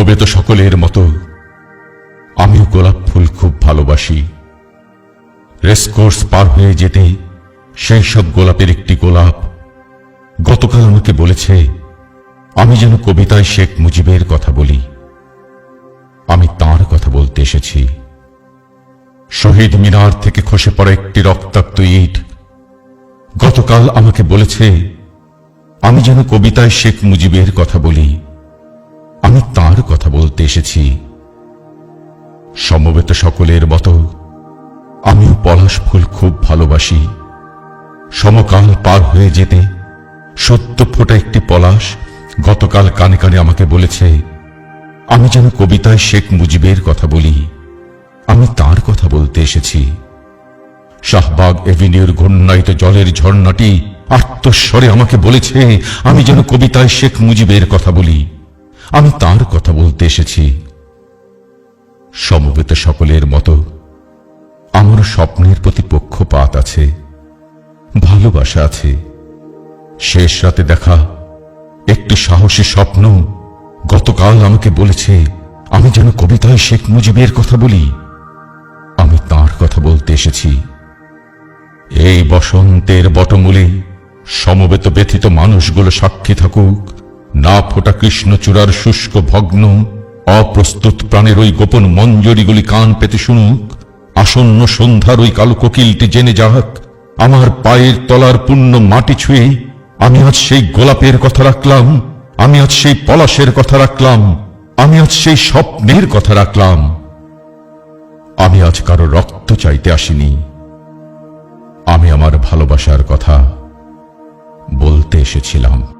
সমবেত সকলের মতো। আমিও গোলাপ ফুল খুব ভালোবাসি। রেসকোর্স পার হয়ে যেতে সেই সব গোলাপের একটি গোলাপ গতকাল আমাকে বলেছে, আমি যেন কবিতায় শেখ মুজিবের কথা বলি। আমি তার কথা বলতে এসেছি। শহীদ মিনার থেকে খসে পড়া একটি রক্তাক্ত ইট গতকাল আমাকে বলেছে, আমি যেন কবিতায় শেখ মুজিবের কথা বলি। আমি তার কথা বলতে এসেছি। সমবেত সকলের মতো আমিও পলাশ ফুল খুব ভালোবাসি। সমকাল পার হয়ে যেতে সত্য ফোটা একটি পলাশ গতকাল কানে কানে আমাকে বলেছে, আমি যেন কবিতায় শেখ মুজিবের কথা বলি। আমি তার কথা বলতে এসেছি। শাহবাগ এভিনিউর ঘূর্ণায়িত জলের ঝর্ণাটি আত্মস্বরে আমাকে বলেছে, আমি যেন কবিতায় শেখ মুজিবের কথা বলি। আমি তার কথা বলতে এসেছি। সমবেত সকলের মতো আমার স্বপ্নের প্রতি পক্ষপাত আছে, ভালোবাসা আছে। শেষ রাতে দেখা একটি সাহসী স্বপ্ন গতকাল আমাকে বলেছে, আমি যেন কবিতায় শেখ মুজিবের কথা বলি। আমি তার কথা বলতে এসেছি। এই বসন্তের বটমূলে সমবেত ব্যথিত মানুষগুলো সাক্ষী থাকুক না ফোটা কৃষ্ণচূড়ার শুষ্ক ভগ্ন, অপ্রস্তুত প্রাণের ওই গোপন মঞ্জরিগুলি কান পেতে শুনুক। আসন্ন সন্ধ্যার ওই কালো কোকিলটি জেনে যাক আমার পায়ের তলার পূর্ণ মাটি ছুঁয়ে আমি আজ সেই গোলাপের কথা রাখলাম, আমি আজ সেই পলাশের কথা রাখলাম, আমি আজ সেই স্বপ্নের কথা রাখলাম। আমি আজ কারও রক্ত চাইতে আসিনি। আমি আমার ভালোবাসার কথা বলতে এসেছিলাম।